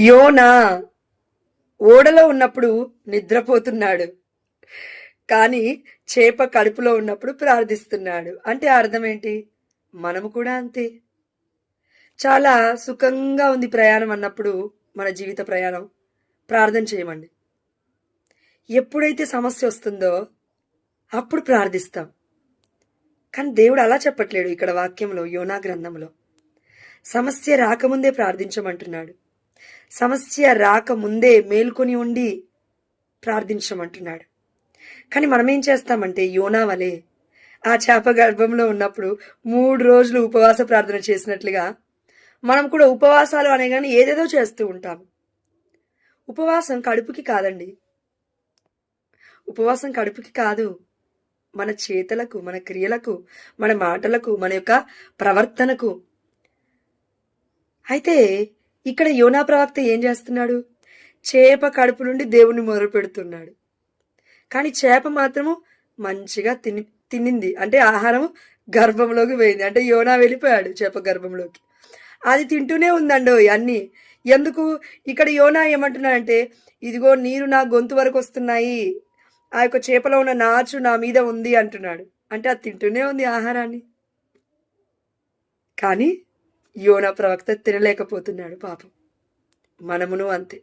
యోనా ఓడలో ఉన్నప్పుడు నిద్రపోతున్నాడు. కానీ చేప కడుపులో ఉన్నప్పుడు ప్రార్థిస్తున్నాడు. అంటే అర్థం ఏంటి? మనము కూడా అంతే. చాలా సుఖంగా ఉంది ప్రయాణం అన్నప్పుడు మన జీవిత ప్రయాణం. ప్రార్థన చేయమండి. ఎప్పుడైతే సమస్య వస్తుందో అప్పుడు ప్రార్థిస్తాం. కానీ దేవుడు అలా చెప్పట్లేడు ఇక్కడ వాక్యంలో యోనా గ్రంథంలో. సమస్య రాకముందే ప్రార్థించమంటున్నాడు. సమస్య రాకముందే మేల్కొని ఉండి ప్రార్థించమంటున్నాడు. కానీ మనం ఏం చేస్తామంటే యోనా వలె ఆ చేప గర్భంలో ఉన్నప్పుడు మూడు రోజులు ఉపవాస ప్రార్థన చేసినట్లుగా మనం కూడా ఉపవాసాలు అనే కానీ ఏదేదో చేస్తూ ఉంటాం. ఉపవాసం కడుపుకి కాదండి. ఉపవాసం కడుపుకి కాదు. మన చేతలకు మన క్రియలకు మన మాటలకు మన యొక్క ప్రవర్తనకు. అయితే ఇక్కడ యోనా ప్రవక్త ఏం చేస్తున్నాడు? చేప కడుపు నుండి దేవుణ్ణి మొదలు పెడుతున్నాడు కానీ చేప మాత్రము మంచిగా తిని తినింది. అంటే ఆహారం గర్భంలోకి పోయింది. అంటే యోనా వెళ్ళిపోయాడు చేప గర్భంలోకి. అది తింటూనే ఉందండో అన్నీ. ఎందుకు? ఇక్కడ యోనా ఏమంటున్నాడంటే ఇదిగో నీరు నా గొంతు వరకు వస్తున్నాయి. ఆ యొక్క చేపలో ఉన్న నాచు నా మీద ఉంది అంటున్నాడు. అంటే అది తింటూనే ఉంది ఆహారాన్ని. కానీ యోనా ప్రవక్త తినలేకపోతున్నాడు పాపం. మనమును అంతే.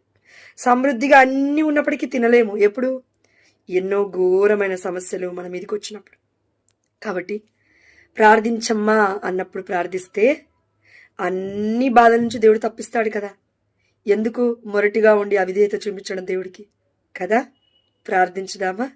సమృద్ధిగా అన్నీ ఉన్నప్పటికీ తినలేము. ఎప్పుడు? ఎన్నో ఘోరమైన సమస్యలు మన మీదకి వచ్చినప్పుడు. కాబట్టి ప్రార్థించమ్మా అన్నప్పుడు ప్రార్థిస్తే అన్ని బాధల నుంచి దేవుడు తప్పిస్తాడు కదా. ఎందుకు? మొరటిగా ఉండి అవిధేయత చూపించడం దేవుడికి. కదా? ప్రార్థించుదామా?